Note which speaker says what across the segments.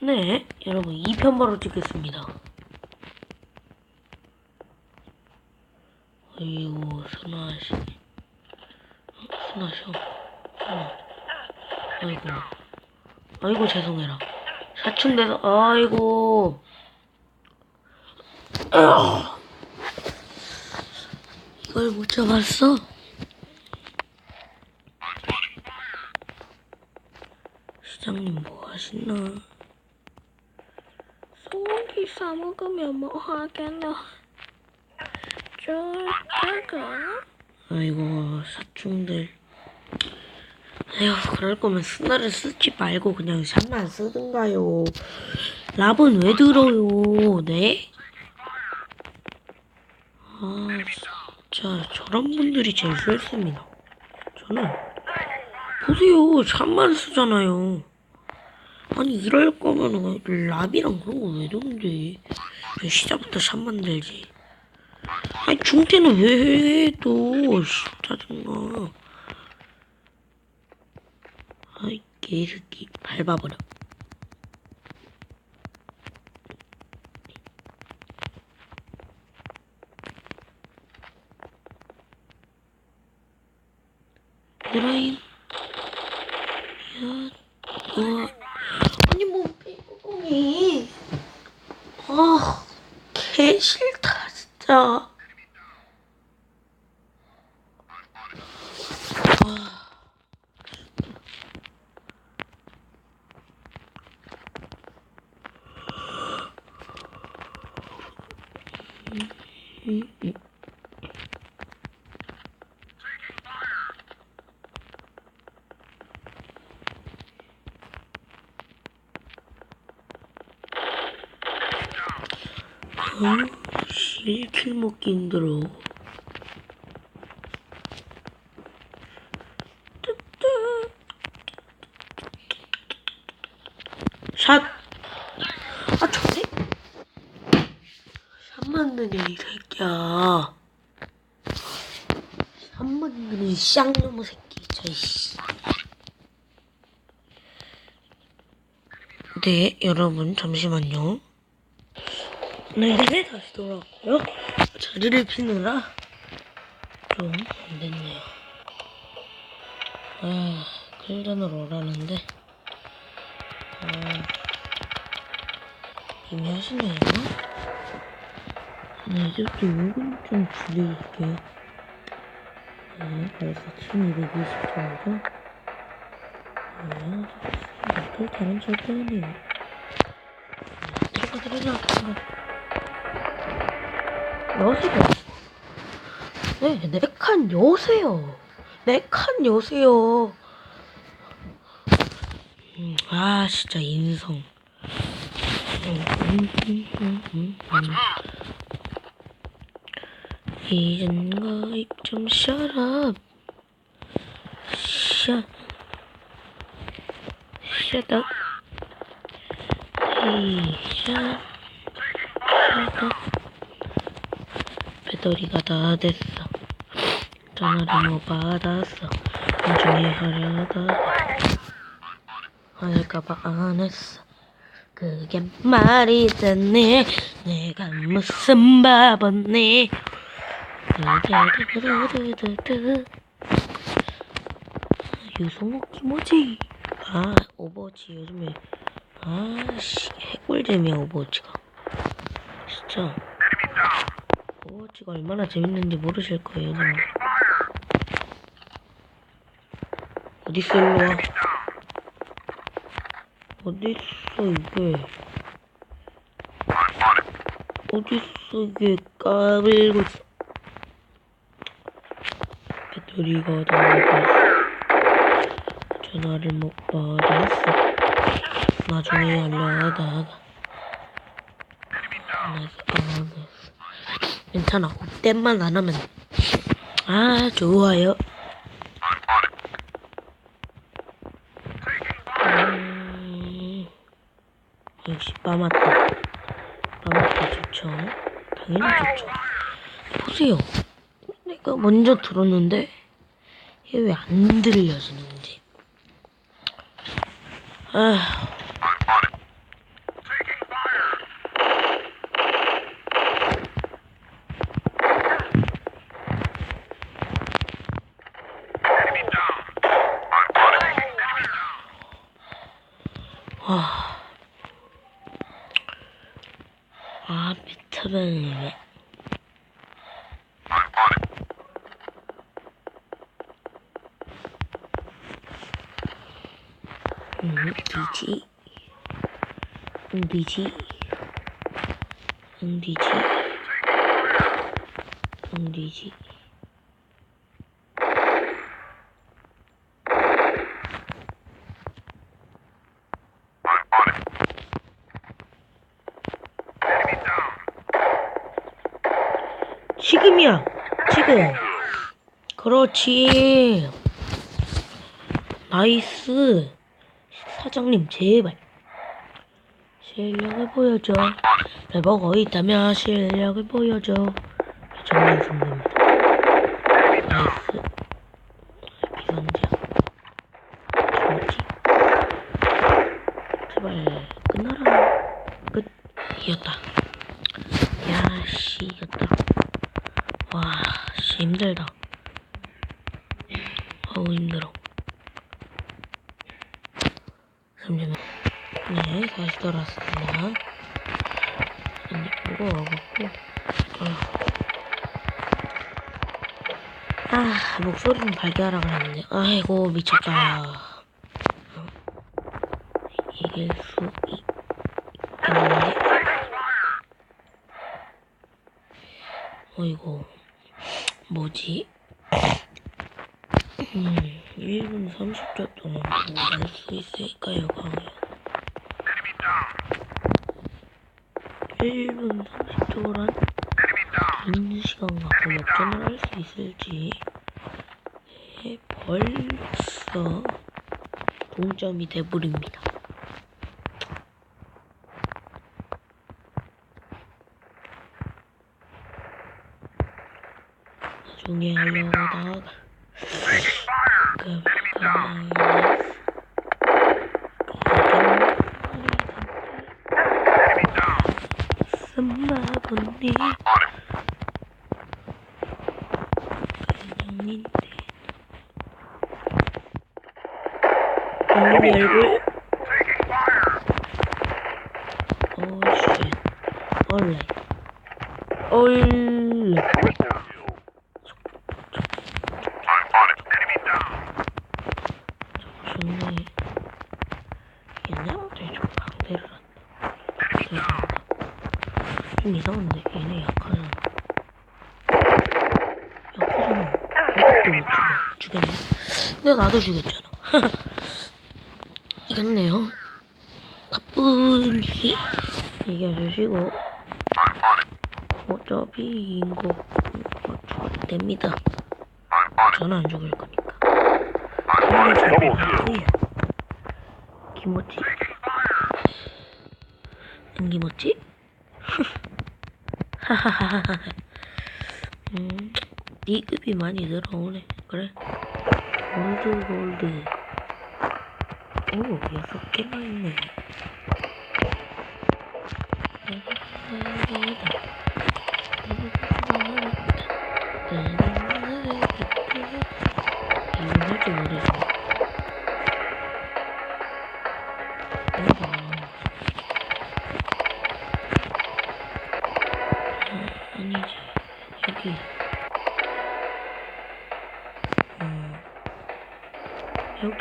Speaker 1: 네, 여러분 2편 바로 찍겠습니다. 아이고, 선아씨. 선아. 아이고. 아이고, 죄송해라. 사춘돼서, 아이고. 아. 이걸 못 잡았어? 시장님 뭐 하시나?
Speaker 2: 소고기 사 먹으면 뭐 하겠노? 쫄다가
Speaker 1: 아이고 사충들. 에휴 그럴 거면 스나를 쓰지 말고 그냥 샷만 쓰든가요. 랍은 왜 들어요? 네? 아 진짜 저런 분들이 제일 싫습니다. 저는. 보세요 샷만 쓰잖아요 아니 이럴 거면 랍이랑 그런 거왜 도는데 왜 시작부터 샷 만 들지? 아니 중태는 왜 해, 또 씨, 짜증나. 아이 개새끼 밟아버려 드라인 야, 어, 아니 뭐 삐꾸미 아, 개 싫다 진짜 1킬 먹기 힘들어. 샷! 아, 저 새 샷 만드네, 이 새끼야. 샷 만드는 쌍놈의 새끼, 저, 씨. 네, 여러분, 잠시만요. 네, 다시 돌아왔고요. 자리를 피느라 좀 안 됐네요. 아, 클전으로 오라는데. 아, 이미 하시네요. 네, 이제부터 요금 좀 줄일게요. 네, 벌써 1220점이죠. 네, 또 다른 절대네요. 들어가, 들어가, 들어가. 여세요. 네, 네 칸 여세요. 네 칸 여세요. 음, 아, 진짜 인성. 이젠 거입 좀 shut up. shut. shut up. 이 shut up. 배터리가 다 됐어. 전화를 못 받았어. 나중에 하려다가 할까봐 안 했어. 그게 말이 되네. 내가 무슨 바보네. 두두두두두두. 유성옥이 뭐지? 아, 오버워치 요즘에. 아씨, 해골잼이야, 오버워치가. 진짜. 오버워치가 얼마나 재밌는지 모르실 거예요, 정말. 어딨어, 일로 와. 어딨어, 이게. 어딨어, 이게 까불고. 배터리가 다. 전화를 못 받았어. 나중에 했어, 안 했어. 괜찮아. 땜만 안 하면. 아, 좋아요. 음, 역시 빠마타. 빠마타 좋죠. 당연히 좋죠. 보세요. 내가 먼저 들었는데, 이게 왜 안 들려지는지. 아, 와. 아, 비타민이네. 음, 디지. 응, 디지. 응, 디지. 응, 디지. 지금이야. 지금. 그렇지. 나이스. 사장님, 제발. 실력을 보여줘. 레버가 있다면 실력을 보여줘. 정말 좋습니다. 나이스. 비선자. 좋지. 제발, 끝나라. 끝. 이겼다. 야, 씨, 이겼다. 와, 씨, 힘들다. 어우, 힘들어. 잠시만. 네, 다시 돌아왔습니다. 이제 보고 와갖고. 아, 아, 목소리는 발견하라 그랬는데. 아이고, 미쳤다. 어, 이길 수 있, 있는데. 어이구, 뭐지? 음, 1분 30초 동안 뭐할수 있을까요, 광희? 1분 30초란 긴 시간 갖고 역전을 할 수 있을지 네, 벌써 동점이 돼버립니다. 나중에 하려고 하다가 그, 스마보니 그냥인데 문 열고 오쉣 얼레 얼레 좋네 얘네한테 좀 강대를 한다 좀 이상한데? 얘네 약하잖아 약하잖아 이것도 못 죽여 죽였네? 근데 나도 죽였잖아. 이겼네요. 가뿐히 이겨주시고? 어차피 이거 맞춰도 됩니다. 저는 안 죽을 거니까. 김어치 안 김어치? 하하하하 음, D급이 많이 들어오네. 그래? 골드 골드. 오 여섯 개나 있네 여기.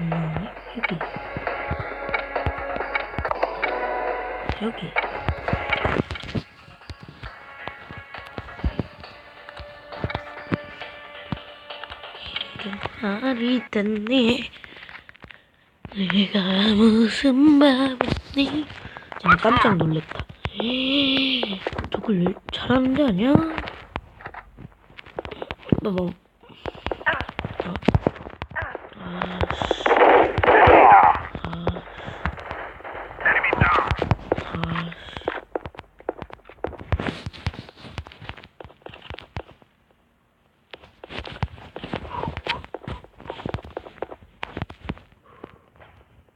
Speaker 1: 음 여기. 여기. 말이 됐네. 내가 무슨 제가 깜짝 놀랐다. 저걸 잘하는 데 아니야? 뭐, 뭐. 어? 아씨. 아.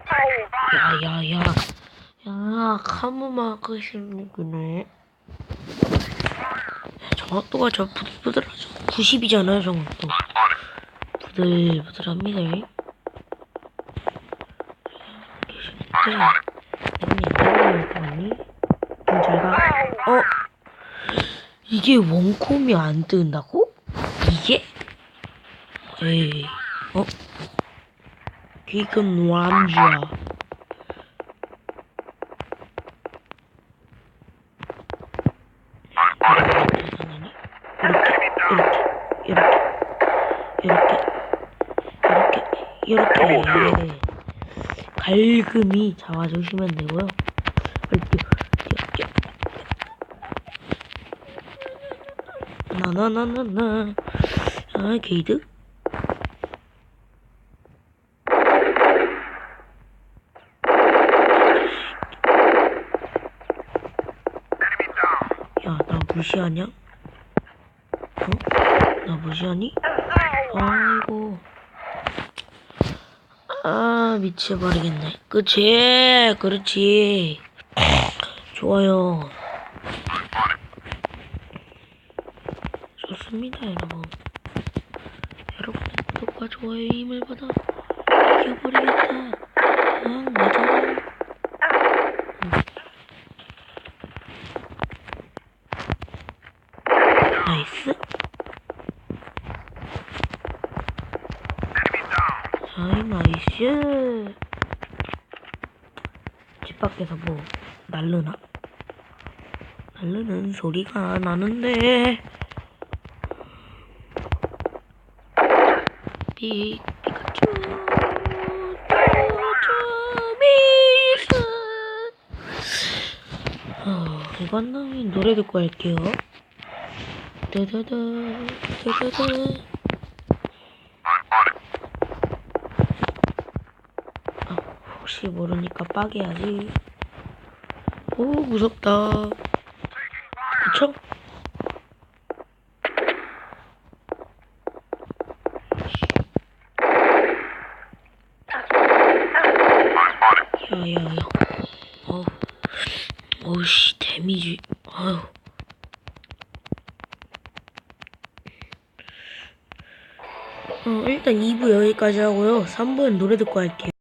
Speaker 1: 아씨. 야야 야 야 카무마 끄시는구네 각도가 저 부들부들하죠. 90이잖아요, 저 각도. 부들부들합니다. 네, 아니, 그럼 제가 어 이게 원콤이 안 뜬다고? 이게? 에이, 어? 이건 완주야. 갈금이 잡아주시면 되고요. 나나나나나. 아, 게이드? 야, 나 무시하냐? 어? 나 무시하니? 아이고. 아, 미쳐버리겠네. 그치? 그렇지. 좋아요. 좋습니다, 여러분. 여러분의 구독과 좋아요의 힘을 받아 이겨버리겠다. 아, 맞아라. 나이스. 아이 나이스. 집 밖에서 뭐 날르나? 날르는 소리가 나는데. 피 피카츄. 쭈쭈 미스. 어, 이건 나 노래 듣고 할게요. 따다다 따다다 아, 혹시 모르니까 빠개야지 오 무섭다 그쵸? 야야야 어우 어우씨 데미지 아유 어, 일단 2부 여기까지 하고요. 3부엔 노래 듣고 할게요.